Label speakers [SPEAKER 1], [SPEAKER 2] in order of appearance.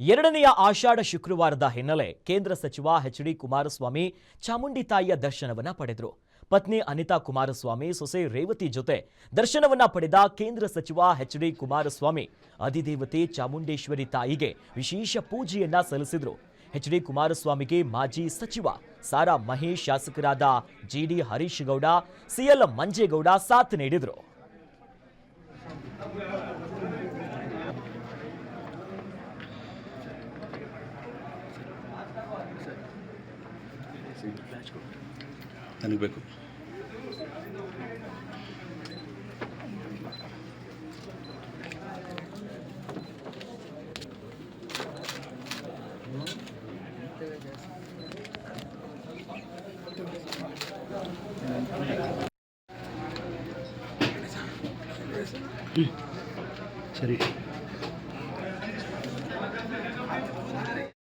[SPEAKER 1] ಎರಡನೆಯ ಆಷಾಢ ಶುಕ್ರವಾರದ ಹಿನ್ನೆಲೆ ಕೇಂದ್ರ ಸಚಿವ ಎಚ್ ಡಿ ಕುಮಾರಸ್ವಾಮಿ ಚಾಮುಂಡಿ ತಾಯಿಯ ದರ್ಶನವನ್ನ ಪಡೆದರು. ಪತ್ನಿ ಅನಿತಾ ಕುಮಾರಸ್ವಾಮಿ ಸೊಸೆ ರೇವತಿ ಜೊತೆ ದರ್ಶನವನ್ನ ಪಡೆದ ಕೇಂದ್ರ ಸಚಿವ ಎಚ್ ಡಿ ಕುಮಾರಸ್ವಾಮಿ ಅಧಿದೇವತೆ ಚಾಮುಂಡೇಶ್ವರಿ ತಾಯಿಗೆ ವಿಶೇಷ ಪೂಜೆಯನ್ನ ಸಲ್ಲಿಸಿದರು. ಎಚ್ ಡಿ ಕುಮಾರಸ್ವಾಮಿಗೆ ಮಾಜಿ ಸಚಿವ ಸಾರಾ ಮಹೇಶ್ ಶಾಸಕರಾದ ಜಿಡಿ ಹರೀಶ್ ಗೌಡ ಸಿಎಲ್ ಮಂಜೇಗೌಡ ಸಾಥ್ ನೀಡಿದರು.
[SPEAKER 2] ನನಗೆ ಬೇಕು ಹ್ಮ್. ಸರಿ